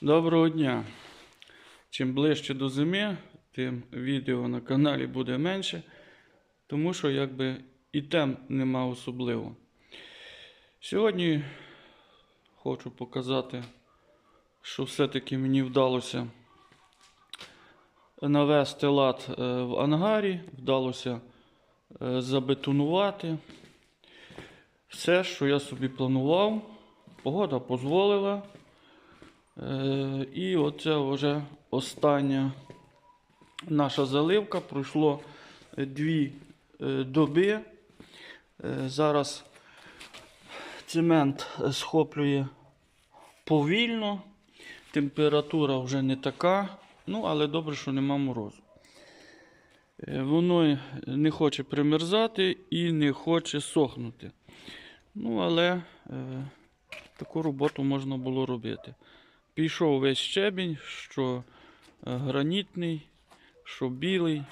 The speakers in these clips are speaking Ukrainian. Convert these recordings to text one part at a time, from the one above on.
Доброго дня. Чим ближче до зими, тим відео на каналі буде менше, тому що якби і тем нема особливо. Сьогодні хочу показати, що все-таки мені вдалося навести лад е, в ангарі, вдалося е, забетонувати. Все, що я собі планував, погода дозволила. Е, І оце вже остання наша заливка. Пройшло дві е, доби. Е, Зараз цемент схоплює повільно. Температура вже не така. Ну, але добре, що нема морозу. Воно не хоче примерзати і не хоче сохнути. Ну, але е, таку роботу можна було робити. Пішов весь щебінь, що е, гранітний, що білий.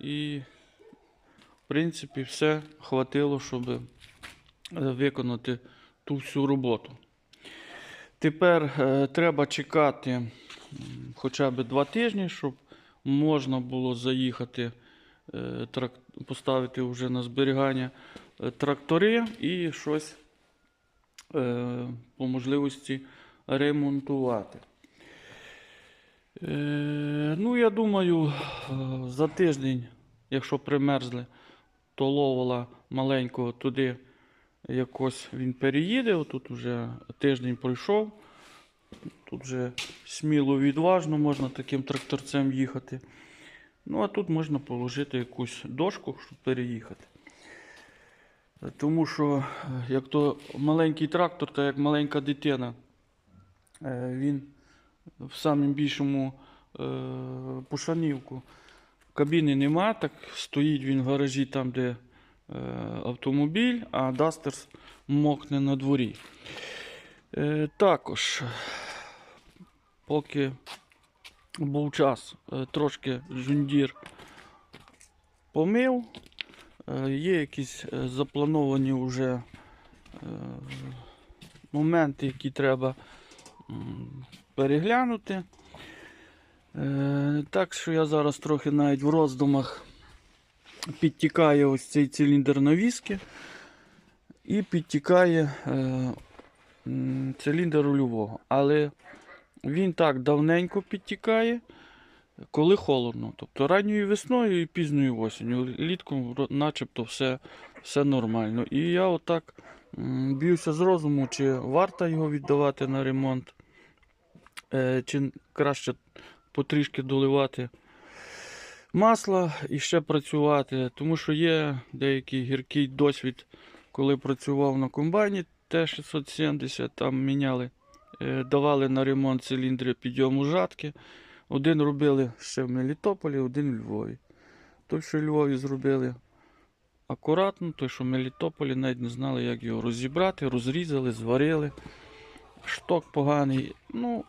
І, в принципі, все хватило, щоб е, виконати ту всю роботу. Тепер е, треба чекати хоча б два тижні, щоб можна було заїхати, е, трак- поставити вже на зберігання е, трактори і щось е, по можливості ремонтувати. Е, ну, я думаю, е, за тиждень, якщо примерзли, то ловола маленького туди якось він переїде. Отут вже тиждень пройшов. Тут вже сміло відважно можна таким тракторцем їхати. Ну, а тут можна положити якусь дошку, щоб переїхати. Тому що, е, як то маленький трактор, то як маленька дитина. Е, Він в самому більшому е, пушанівку. Кабіни нема, так стоїть він в гаражі там, де е, автомобіль, а Дастерс мокне на дворі. Також, поки був час, трошки жундір помив. Є якісь заплановані вже моменти, які треба переглянути. Е, Так що я зараз трохи навіть в роздумах підтікає ось цей циліндр навіски і підтікає е, циліндр рульового. Але він так давненько підтікає, коли холодно. Тобто ранньою весною і пізньою осінню. Літком начебто все, все нормально. І я отак б'юся з розуму, чи варто його віддавати на ремонт, е, чи краще потрішки доливати масла і ще працювати. Тому що є деякий гіркий досвід, коли працював на комбайні Т-670, там міняли, е, давали на ремонт циліндри підйому жатки. Один робили ще в Мелітополі, один в Львові. Той, що в Львові зробили акуратно, той, що в Мелітополі, навіть не знали, як його розібрати, розрізали, зварили. Шток поганий. Ну,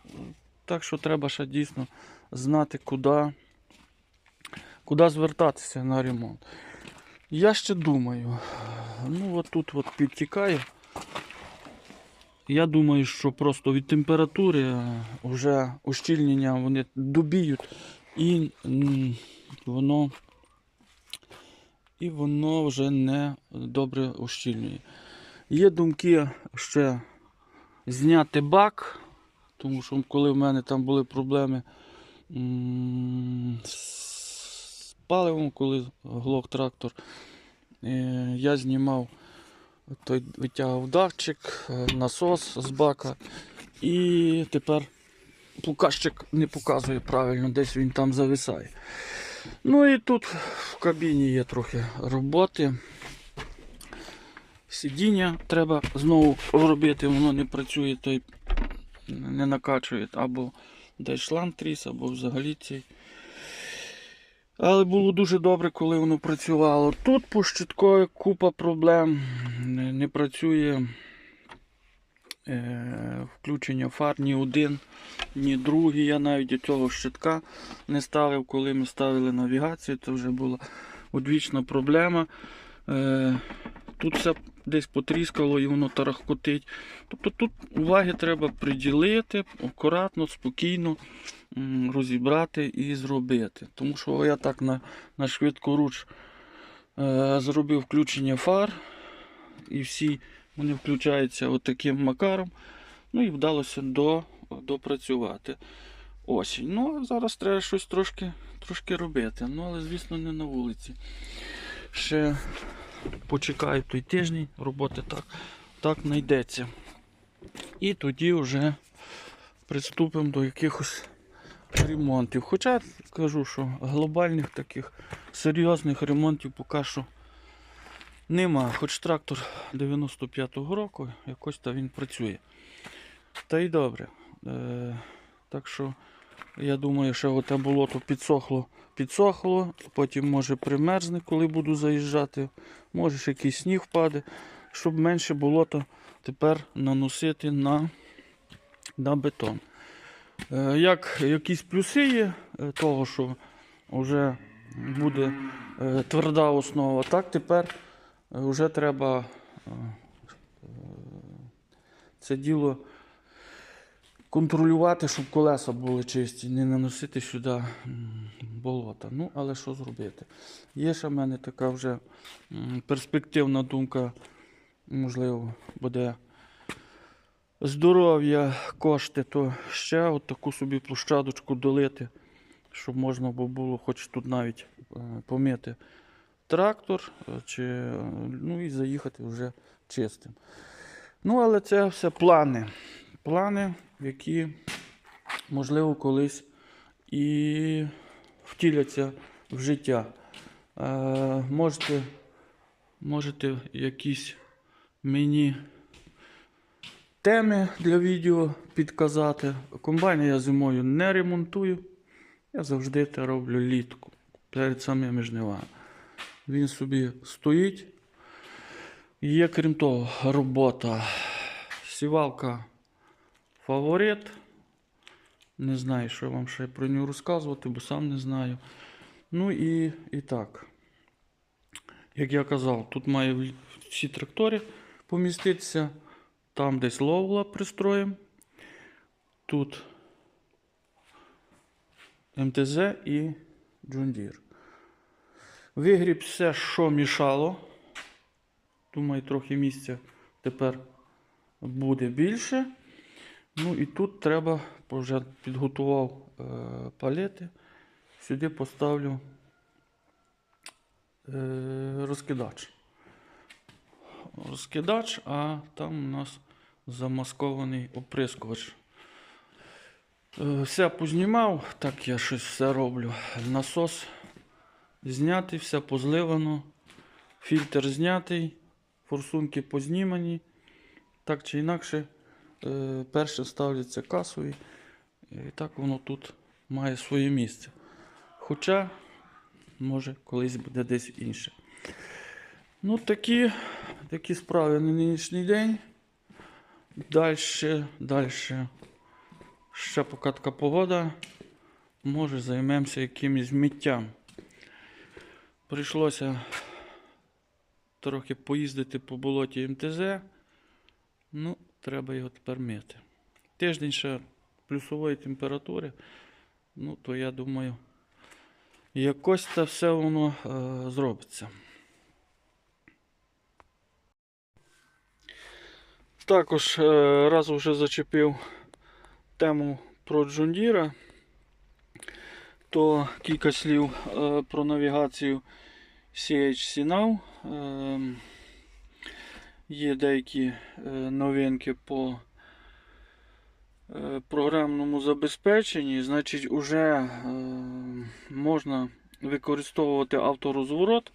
так що треба ще дійсно знати, куди, куди звертатися на ремонт. Я ще думаю, ну от тут от підтікає. Я думаю, що просто від температури е, вже ущільнення вони добіють і воно, і воно вже не добре ущільнює. Є думки ще зняти бак, тому що коли в мене там були проблеми з паливом, коли глох трактор, е, я знімав той витягав датчик, е, насос з бака. І тепер показчик не показує правильно, десь він там зависає. Ну і тут в кабіні є трохи роботи. Сидіння треба знову робити, воно не працює, той не накачує або десь шланг тріс, або взагалі цей. Але було дуже добре, коли воно працювало. Тут по щиткові купа проблем. Не, працює включення фар ні один, ні другий. Я навіть до цього щитка не ставив, коли ми ставили навігацію. Це вже була одвічна проблема. Е, тут все десь потріскало і воно тарахкотить. Тобто тут уваги треба приділити, акуратно, спокійно розібрати і зробити. Тому що я так на, на швидкоруч е, зробив включення фар, і всі вони включаються отаким макаром. Ну і вдалося до, допрацювати осінь. Ну, зараз треба щось трошки, трошки робити. Ну, але, звісно, не на вулиці. Ще почекаю той тиждень, роботи так, так знайдеться. І тоді вже приступимо до якихось ремонтів. Хоча кажу, що глобальних таких серйозних ремонтів поки що нема. Хоч трактор 95-го року, якось то він працює. Та й добре. Е, так що я думаю, що оте болото підсохло, підсохло, потім може примерзне, коли буду заїжджати, може ще якийсь сніг впаде, щоб менше болота тепер наносити на, на бетон. Е, як якісь плюси є е, того, що вже буде е, тверда основа, так тепер вже треба е, це діло контролювати, щоб колеса були чисті, не наносити сюди болота. Ну, але що зробити? Є ще в мене така вже перспективна думка, можливо, буде здоров'я, кошти, то ще от таку собі площадочку долити, щоб можна було хоч тут навіть е, помити трактор, е, чи, е, ну і заїхати вже чистим. Ну, але це все плани. Плани, які, можливо, колись і втіляться в життя. Е, можете, можете якісь мені теми для відео підказати. Комбайн я зимою не ремонтую. Я завжди це роблю літку перед самими жнивами. Він собі стоїть. Є, крім того, робота. Сівалка фаворит. Не знаю, що вам ще про нього розказувати, бо сам не знаю. Ну і, і так. Як я казав, тут має всі трактори поміститися. Там десь ловла пристроїм. Тут МТЗ і Джундір. Вигріб все, що мішало. Думаю, трохи місця тепер буде більше. Ну і тут треба, вже підготував е, палети. Сюди поставлю е, розкидач. Розкидач, а там у нас замаскований оприскувач. Е, все познімав, так я щось все роблю. Насос знятий, все позливано, фільтр знятий, форсунки познімані. Так чи інакше, е, перше ставляться касові, і так воно тут має своє місце. Хоча, може, колись буде десь інше. Ну, такі, такі справи на нинішній день. Далі, далі. Ще поки така погода. Може займемося якимось миттям. Прийшлося трохи поїздити по болоті МТЗ. Ну, треба його тепер мити. Тиждень ще плюсової температури. Ну, то я думаю, якось це все воно е, зробиться. Також е, раз вже зачепив тему про Джундіра, то кілька слів е, про навігацію CHC Now. Е, є деякі е, новинки по е, програмному забезпеченні. Значить, уже можна використовувати авторозворот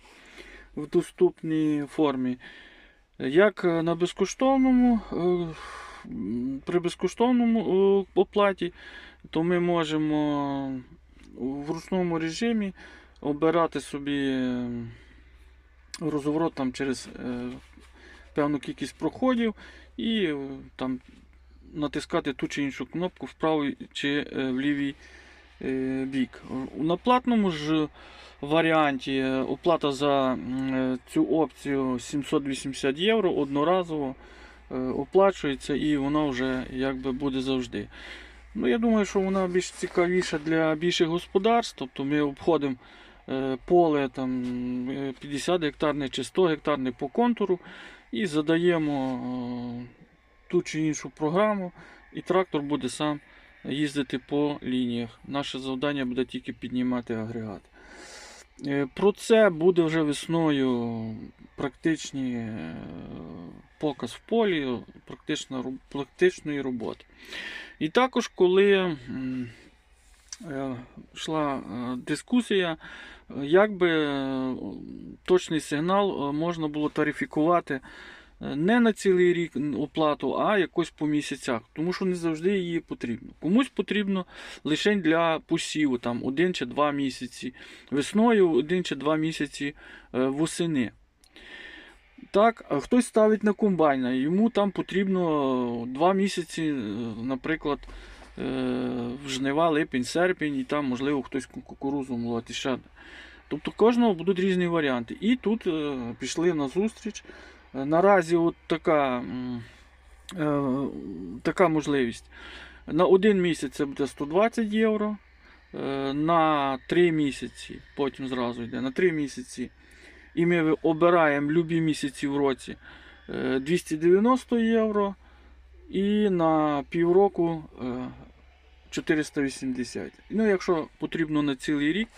в доступній формі. Як на безкоштовному, при безкоштовному оплаті, то ми можемо в ручному режимі обирати собі е, розворот там через е, певну кількість проходів і е, там натискати ту чи іншу кнопку в правій чи е, в лівій е, бік. На платному ж варіанті оплата за цю опцію 780 євро одноразово оплачується і вона вже якби буде завжди. Ну, я думаю, що вона більш цікавіша для більших господарств. Тобто ми обходимо е, поле там, е, 50 гектарне чи 100 гектарне по контуру і задаємо е, ту чи іншу програму, і трактор буде сам їздити по лініях. Наше завдання буде тільки піднімати агрегат. Е, Про це буде вже весною практичні е, показ в полі, практичної роботи. І також, коли е, йшла е, дискусія, як би е, точний сигнал можна було тарифікувати не на цілий рік оплату, а якось по місяцях, тому що не завжди її потрібно. Комусь потрібно лише для посіву, там один чи два місяці, весною один чи два місяці восени. Так, а хтось ставить на комбайна, йому там потрібно 2 місяці, е, наприклад, е, в жнива, липень, серпень, і там, можливо, хтось кукурузу молоти ще. Тобто кожного будуть різні варіанти. І тут е, пішли на зустріч. Наразі от така, така можливість. На один місяць це буде 120 євро. На 3 місяці, потім зразу йде, на 3 місяці. І ми обираємо любі місяці в році е, 290 євро. І на півроку е, 480. Ну, якщо потрібно на цілий рік,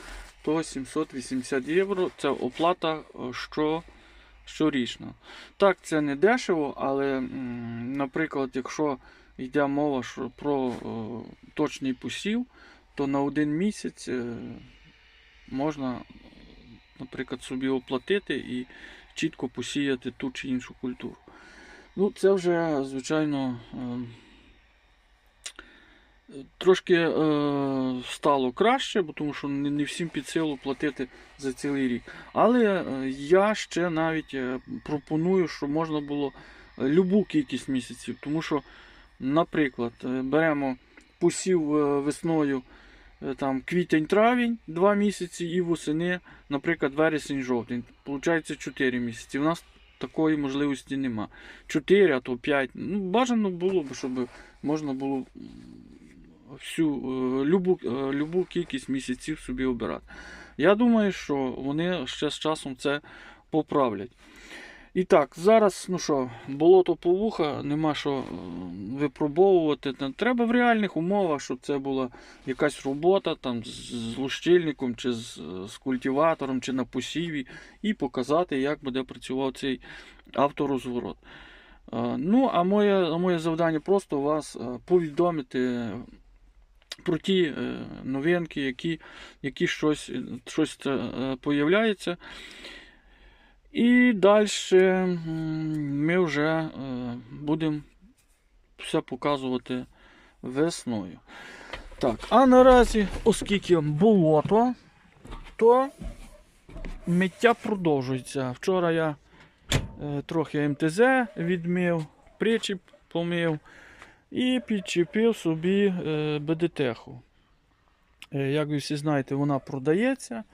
то 780 євро це оплата е, що, щорічна. Так, це не дешево, але, наприклад, якщо йде мова що про е, точний посів, то на один місяць е, можна, наприклад, собі оплатити і чітко посіяти ту чи іншу культуру. Ну, це вже, звичайно, ем, трошки е, стало краще, тому що не, всім під силу платити за цілий рік. Але е, я ще навіть е, пропоную, що можна було любу кількість місяців. Тому що, наприклад, беремо посів весною там, квітень-травень 2 місяці і восени, наприклад, вересень-жовтень. Получається 4 місяці. У нас такої можливості нема. 4, а то 5. Ну, бажано було б, щоб можна було всю е, любу, е, любу кількість місяців собі обирати. Я думаю, що вони ще з часом це поправлять. І так, зараз, ну що, болото по вуха, нема що е, випробовувати. Треба в реальних умовах, щоб це була якась робота там, з, лущильником, чи з, з культиватором, чи на посіві, і показати, як буде працювати цей авторозворот. Е, Ну, а моє, моє завдання просто вас е, повідомити про ті новинки, які, які щось, щось появляється. І далі ми вже е, будемо все показувати весною. Так, а наразі, оскільки болото, то миття продовжується. Вчора я е, трохи МТЗ відмив, причіп помив і підчепив собі е, БДТеху. Е, як ви всі знаєте, вона продається.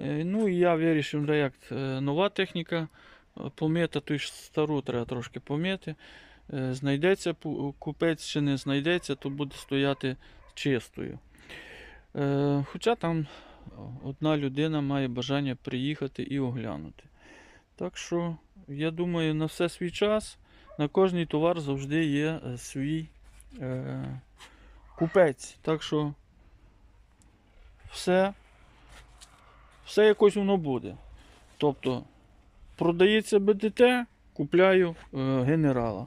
Е, Ну і я вирішив, як е, нова техніка е, помита, то й стару треба трошки помити. Знайдеться купець чи не знайдеться, то буде стояти чистою. Хоча там одна людина має бажання приїхати і оглянути. Так що, я думаю, на все свій час, на кожний товар завжди є свій купець. Так що все все якось воно буде. Тобто продається БДТ, купляю е, генерала.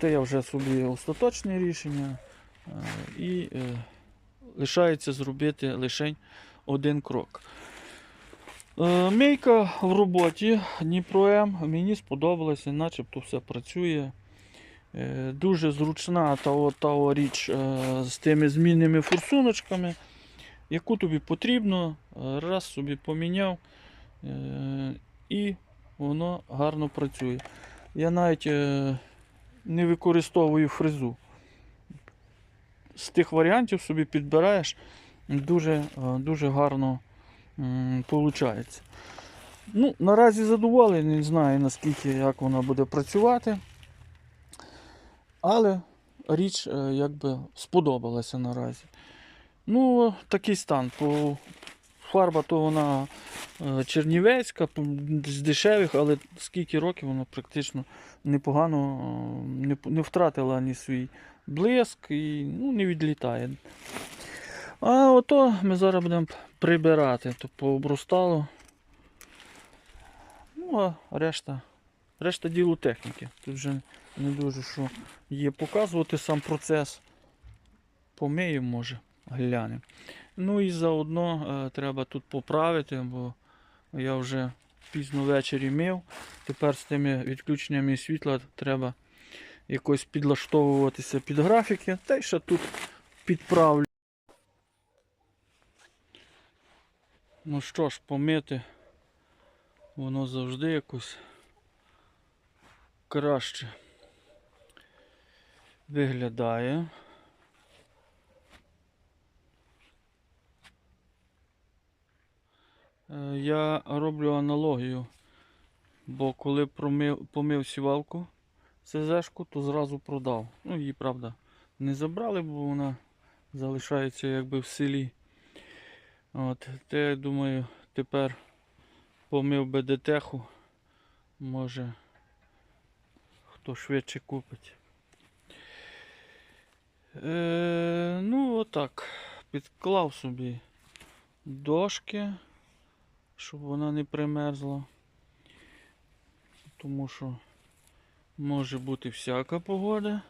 Це я вже собі остаточне рішення. Е, і е, лишається зробити лише один крок. Е, мейка в роботі Дніпро М мені сподобалося, начебто все працює. Е, дуже зручна та, та річ е, з тими змінними форсуночками яку тобі потрібно, е, раз собі поміняв е, і воно гарно працює. Я навіть е, не використовую фрезу. з тих варіантів собі підбираєш, дуже, дуже гарно виходить. Ну, наразі задоволений, не знаю наскільки як вона буде працювати. Але річ якби сподобалася наразі. Ну, такий стан. Фарба то вона е, чернівецька, з дешевих, але скільки років вона практично непогано е, не, не втратила ні свій блиск і ну, не відлітає. А ото ми зараз будемо прибирати, то пообростало. Ну, а решта, решта ділу техніки. Тут вже не дуже що є показувати сам процес. Помиємо, може, глянемо. Ну і заодно е, треба тут поправити, бо я вже пізно ввечері мив. Тепер з тими відключеннями світла треба якось підлаштовуватися під графіки. Та й ще тут підправлю. Ну що ж, помити воно завжди якось краще виглядає. Я роблю аналогію, бо коли промив, помив сівалку СЗшку, то зразу продав. Ну її, правда, не забрали, бо вона залишається якби в селі. От, те, я думаю, тепер помив БДТху, може хто швидше купить. Е, ну, отак. Підклав собі дошки, щоб вона не примерзла. Тому що може бути всяка погода.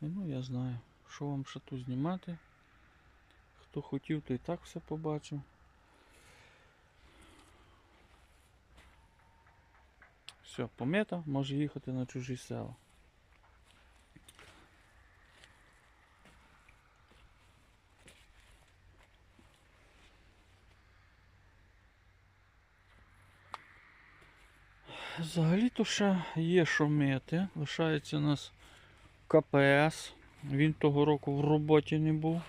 Ну, я знаю, що вам ще тут знімати. Хто хотів, то і так все побачив. Все, помета, може їхати на чужі села. Взагалі-то ще є що мити. Лишається у нас КПС. Він того року в роботі не був.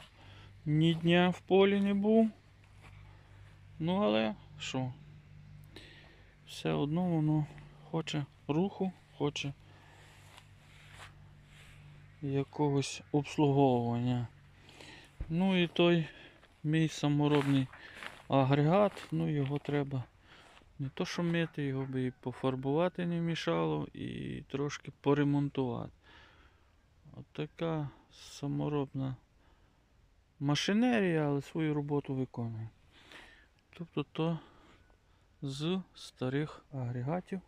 Ні дня в полі не був. Ну але що? Все одно воно хоче руху, хоче якогось обслуговування. Ну і той мій саморобний агрегат, ну його треба не то що мити, його би і пофарбувати не мішало, і трошки поремонтувати. От така саморобна машинерія, але свою роботу виконує. Тобто то з старих агрегатів.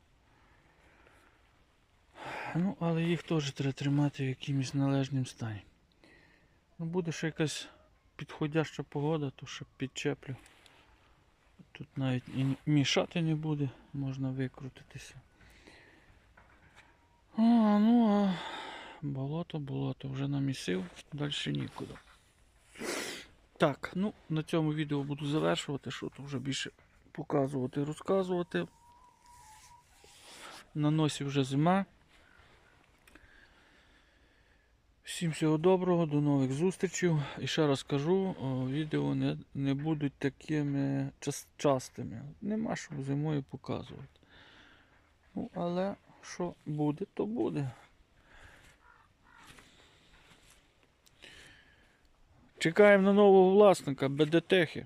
Ну, але їх теж треба тримати в якимось належнім стані. Ну, буде ще якась підходяща погода, то ще підчеплю. Тут навіть і мішати не буде, можна викрутитися. А, ну а болото, болото вже намісив, далі нікуди. Так, ну на цьому відео буду завершувати, що тут вже більше показувати, розказувати. На носі вже зима. Всім всього доброго, до нових зустрічей. І ще раз кажу, відео не, не будуть такими час, частими. Нема що зимою показувати. Ну, але що буде, то буде. Чекаємо на нового власника БДТехи.